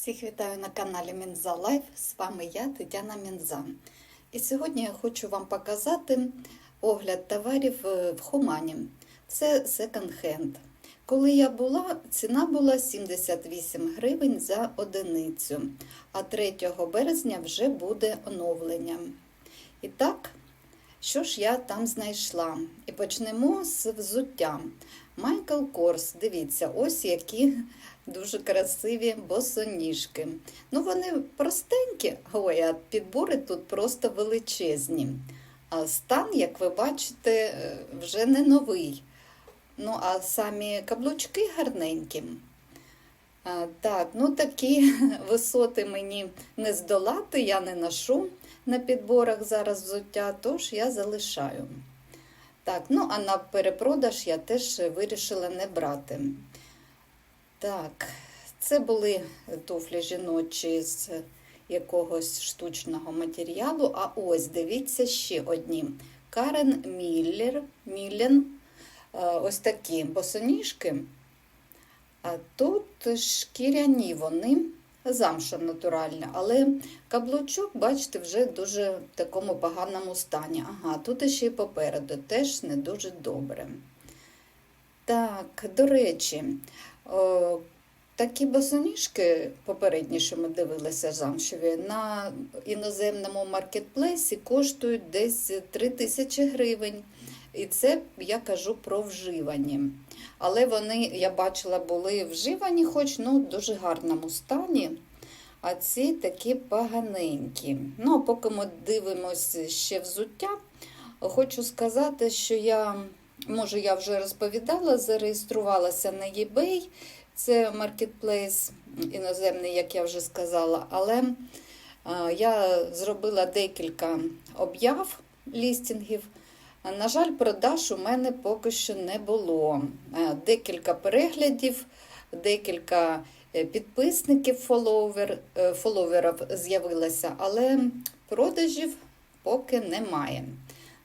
Всіх вітаю на каналі Мінза Лайф. З вами я, Тетяна Мінза. І сьогодні я хочу вам показати огляд товарів е, в Хумані. Це секонд-хенд. Коли я була, ціна була 78 гривень за одиницю, а 3 березня вже буде оновлення. І так, що ж я там знайшла? І почнемо з взуття. Майкл Корс, дивіться, ось які дуже красиві босоніжки. Ну, вони простенькі, ой, а підбори тут просто величезні. А стан, як ви бачите, е, вже не новий. Ну, а самі каблучки гарненькі. А, так, ну такі висоти мені не здолати, я не ношу на підборах зараз взуття, тож я залишаю. Так, ну а на перепродаж я теж вирішила не брати. Так, це були туфлі жіночі з якогось штучного матеріалу. А ось дивіться ще одні. Карен Міллер, Міллен, е, ось такі босоніжки. А тут шкіряні вони, замша натуральна, але каблучок, бачите, вже дуже в такому поганому стані. Ага, тут ще й попереду теж не дуже добре. Так, до речі, о, такі босоніжки, попередні, що ми дивилися замшеві, на іноземному маркетплейсі коштують десь 3 тисячі гривень. І це я кажу про вживані. Але вони, я бачила, були вживані, хоч ну, в дуже гарному стані. А ці такі поганенькі. Ну, а поки ми дивимося ще взуття, хочу сказати, що я, може, я вже розповідала, зареєструвалася на eBay. Це маркетплейс іноземний, як я вже сказала. Але а, я зробила декілька об'яв лістінгів. На жаль, продаж у мене поки що не було. Декілька переглядів, декілька е, підписників фоловер, е, фоловерів з'явилося, але продажів поки немає.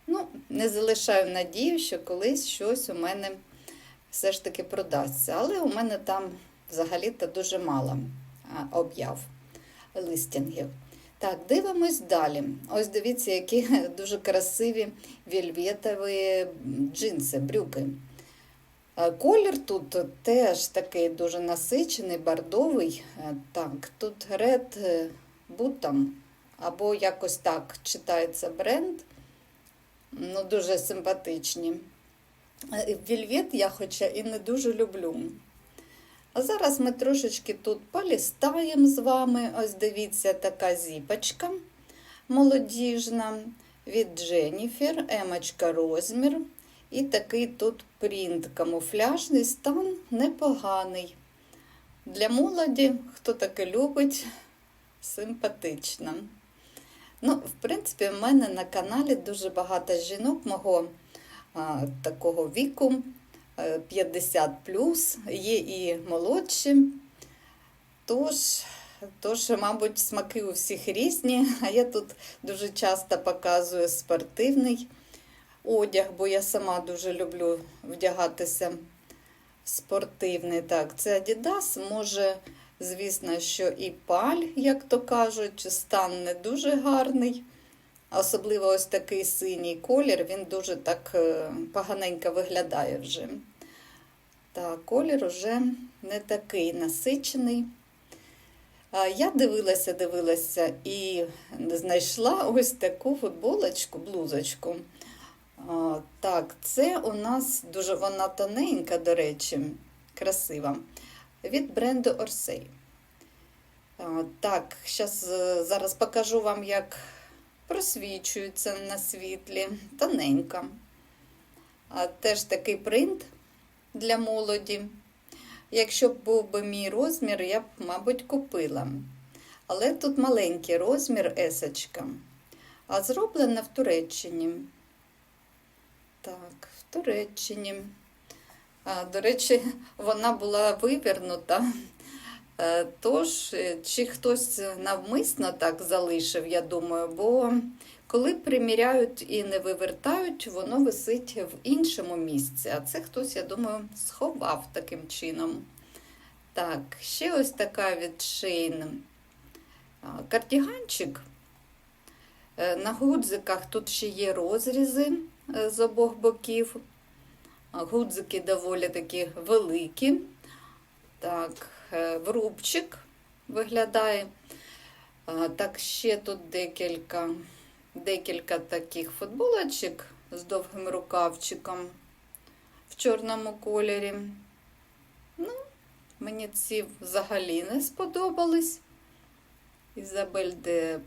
Ну, не залишаю надію, що колись щось у мене все ж таки продасться. Але у мене там взагалі-то дуже мало об'яв листінгів. Так, дивимось далі. Ось дивіться, які дуже красиві вільветові джинси, брюки. Е, Колір тут теж такий дуже насичений, бордовий. Е, Так, тут Red Button, або якось так читається бренд. Ну, дуже симпатичні. Е, Вільвет я хоча і не дуже люблю. А зараз ми трошечки тут полістаємо з вами. Ось дивіться, така зіпочка молодіжна від Дженніфер, емочка розмір. І такий тут принт камуфляжний, стан непоганий. Для молоді, хто таке любить, симпатично. Ну, в принципі, в мене на каналі дуже багато жінок мого а, такого віку. 50 плюс, є і молодші. Тож, тож, мабуть, смаки у всіх різні. А я тут дуже часто показую спортивний одяг, бо я сама дуже люблю вдягатися спортивний. Так, це Adidas, може, звісно, що і паль, як то кажуть, стан не дуже гарний. Особливо ось такий синій колір, він дуже так е, поганенько виглядає вже. Так, колір уже не такий насичений. Я дивилася, дивилася і знайшла ось таку футболочку, блузочку. Так, це у нас дуже вона тоненька, до речі, красива. Від бренду Орсей. Так, щас, зараз покажу вам, як просвічується на світлі, тоненька. А Теж такий принт для молоді. Якщо б був би мій розмір, я б, мабуть, купила. Але тут маленький розмір есочка. А зроблена в Туреччині. Так, в Туреччині. А, До речі, вона була вивернута. Е, Тож, чи хтось навмисно так залишив, я думаю, бо коли приміряють і не вивертають, воно висить в іншому місці. А це хтось, я думаю, сховав таким чином. Так, ще ось така від Shein. А, Кардіганчик. Е, На гудзиках тут ще є розрізи е, з обох боків. Гудзики доволі такі великі. Так, е, врубчик виглядає. Так, ще тут декілька, декілька таких футболочок з довгим рукавчиком в чорному кольорі. Ну, мені ці взагалі не сподобались. Ізабель де,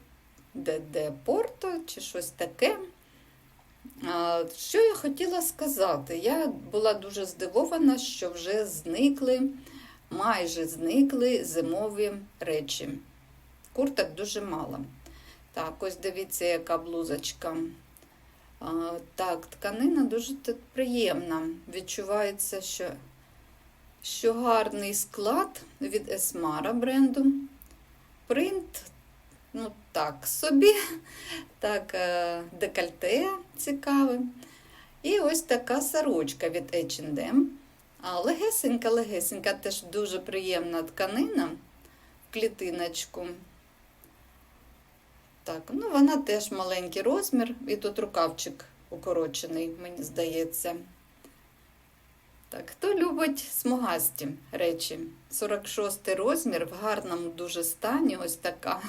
де, де Порто чи щось таке. Що я хотіла сказати? Я була дуже здивована, що вже зникли, майже зникли зимові речі. Курток дуже мало. Так, ось дивіться, яка блузочка. А, Так, тканина дуже приємна. Відчувається, що, що гарний склад від Esmara бренду. Принт, ну так, собі. Так, е, декольте цікаве. І ось така сорочка від H&M. А легесенька, легесенька, теж дуже приємна тканина в клітиночку. Так, ну вона теж маленький розмір, і тут рукавчик укорочений, мені здається. Так, хто любить смугасті речі? 46 розмір в гарному дуже стані, ось така.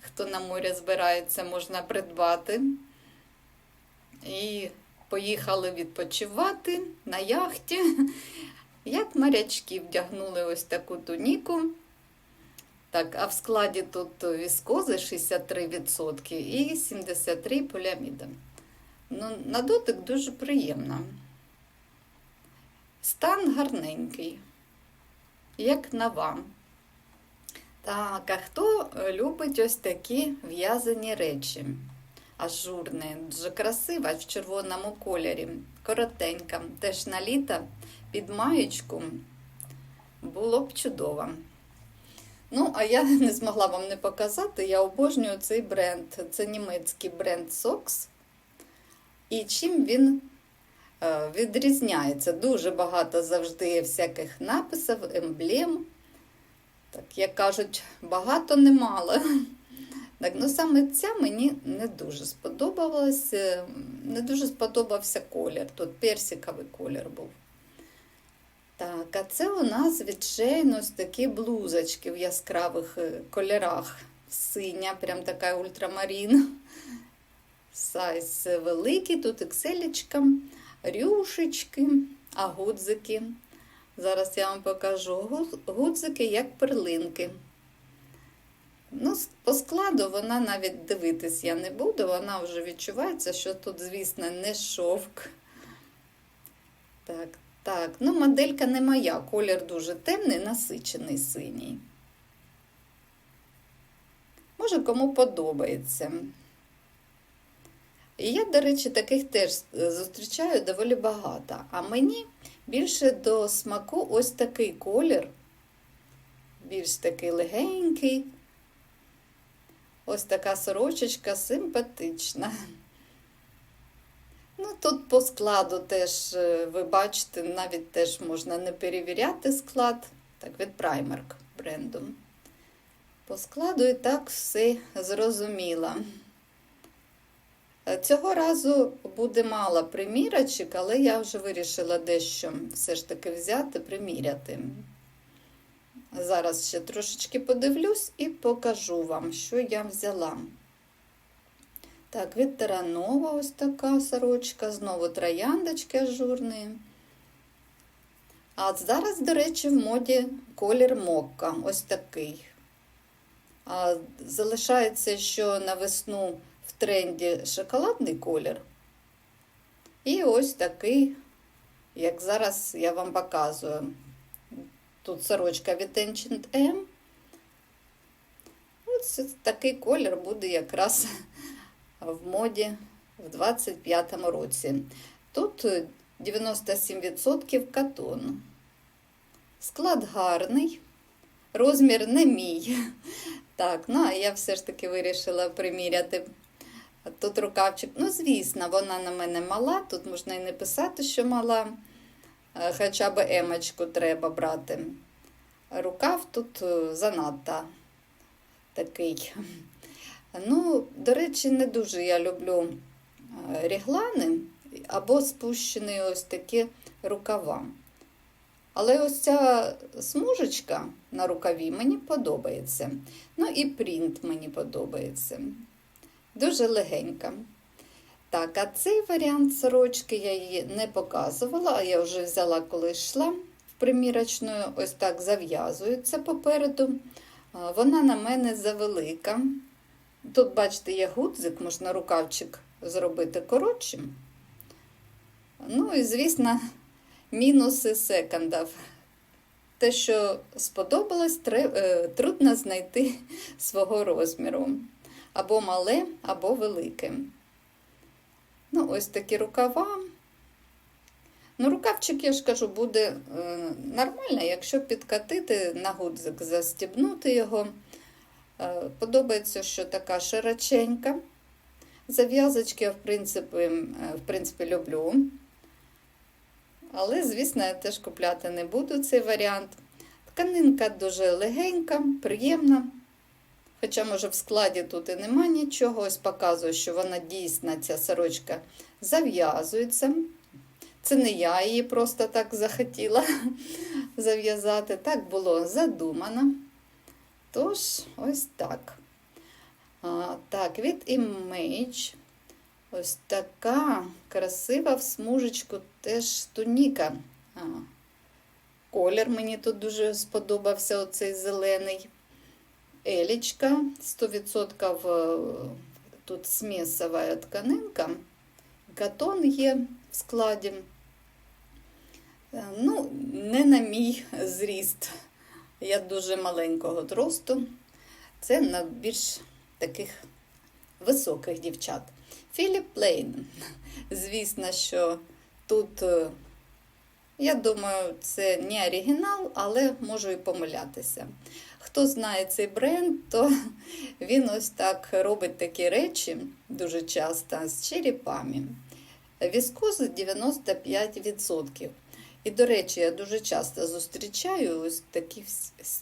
Хто на морі збирається, можна придбати. І поїхали відпочивати на яхті. Як морячки вдягнули ось таку туніку. Так, а в складі тут віскози 63% і 73% поліаміда. Ну, на дотик дуже приємно. Стан гарненький, як нова. Так, а хто любить ось такі в'язані речі? Ажурне, дуже красива в червоному кольорі, коротенька, теж на літо під маєчку було б чудово. Ну, а я не змогла вам не показати, я обожнюю цей бренд. Це німецький бренд Socks. І чим він е, відрізняється? Дуже багато завжди всяких написів, емблем. Так, як кажуть, багато немало. Так, ну саме ця мені не дуже сподобалась, е, не дуже сподобався колір. Тут персиковий колір був. Так, а це у нас Shein ось такі блузочки в яскравих е, кольорах. Синя, прям така ультрамарін. Сайз великий, тут екселечка, рюшечки, а гудзики. Зараз я вам покажу гудзики як перлинки. Ну, по складу вона навіть дивитись я не буду, вона вже відчувається, що тут, звісно, не шовк. Так, так, ну моделька не моя, колір дуже темний, насичений синій. Може, кому подобається. І я, до речі, таких теж зустрічаю доволі багато. А мені більше до смаку ось такий колір, більш такий легенький. Ось така сорочечка симпатична. Ну, Тут по складу теж, е, ви бачите, навіть теж можна не перевіряти склад, так, від Primark бренду. По складу і так все зрозуміло. Е, Цього разу буде мало примірочок, але я вже вирішила дещо все ж таки взяти, приміряти. Зараз ще трошечки подивлюсь і покажу вам, що я взяла. Так, від Таранова ось така сорочка, знову трояндочки ажурні. А зараз, до речі, в моді колір мокка, ось такий. А Залишається, що на весну в тренді шоколадний колір. І ось такий, як зараз я вам показую. Тут сорочка від M. Ось такий колір буде якраз в моді в 25-му році. Тут 97% катон. Склад гарний, розмір не мій. Так, ну а я все ж таки вирішила приміряти. Тут рукавчик, ну, звісно, вона на мене мала, тут можна і не писати, що мала, хоча б емочку треба брати. рукав тут е, занадто такий. Ну, до речі, не дуже я люблю е, ріглани або спущені ось такі рукава. Але ось ця смужечка на рукаві мені подобається. Ну і принт мені подобається. Дуже легенька. Так, а цей варіант сорочки я її не показувала, а я вже взяла, коли йшла в примірочну, ось так зав'язується попереду. Вона на мене завелика. Тут, бачите, є гудзик, можна рукавчик зробити коротшим. Ну і, звісно, мінуси секондів. Те, що сподобалось, е, трудно знайти свого розміру. Або мале, або велике. Ну, ось такі рукава. Ну, рукавчик, я ж кажу, буде е, нормально, якщо підкатити на гудзик, застібнути його. Е, подобається, що така широченька. Зав'язочки я, в принципі, е, в принципі, люблю. Але, звісно, я теж купляти не буду цей варіант. Тканинка дуже легенька, приємна. Хоча, може, в складі тут і нема нічого. Ось показую, що вона дійсно, ця сорочка зав'язується. Це не я її просто так захотіла зав'язати. Так було задумано. Тож, ось так. А, так, від Image. Ось така красива в смужечку теж туніка. А, колір мені тут дуже сподобався, оцей зелений. Елічка, 100% е, тут смісова тканинка. Катон є в складі. Е, Ну, не на мій зріст. Я дуже маленького зросту. Це на більш таких високих дівчат. Філіп Лейн. Звісно, що тут, е, я думаю, це не оригінал, але можу і помилятися. Хто знає цей бренд, то він ось так робить такі речі дуже часто з черепами. Віскоза 95%. І, до речі, я дуже часто зустрічаю ось такі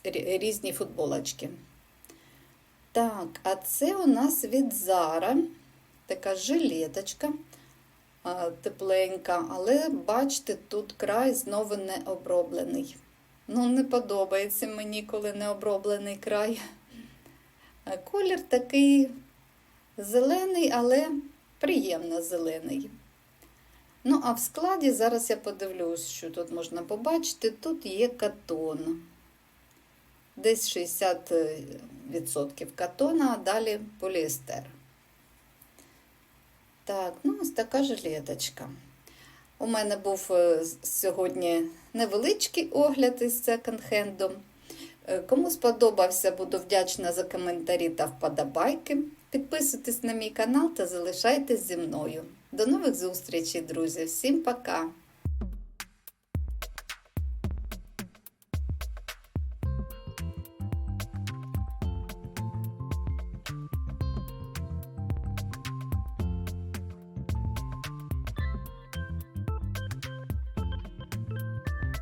різні футболочки. Так, а це у нас від Зара. Така жилеточка тепленька, але бачите, тут край знову не оброблений. Ну, не подобається мені, коли не оброблений край. Колір такий зелений, але приємно зелений. Ну, а в складі зараз я подивлюсь, що тут можна побачити. Тут є катон. Десь 60% катона, а далі поліестер. Так, ну ось така жилеточка. У мене був е, сьогодні невеличкий огляд із секонд-хендом. Е, Кому сподобався, буду вдячна за коментарі та вподобайки. Підписуйтесь на мій канал та залишайтесь зі мною. До нових зустрічей, друзі. Всім пока!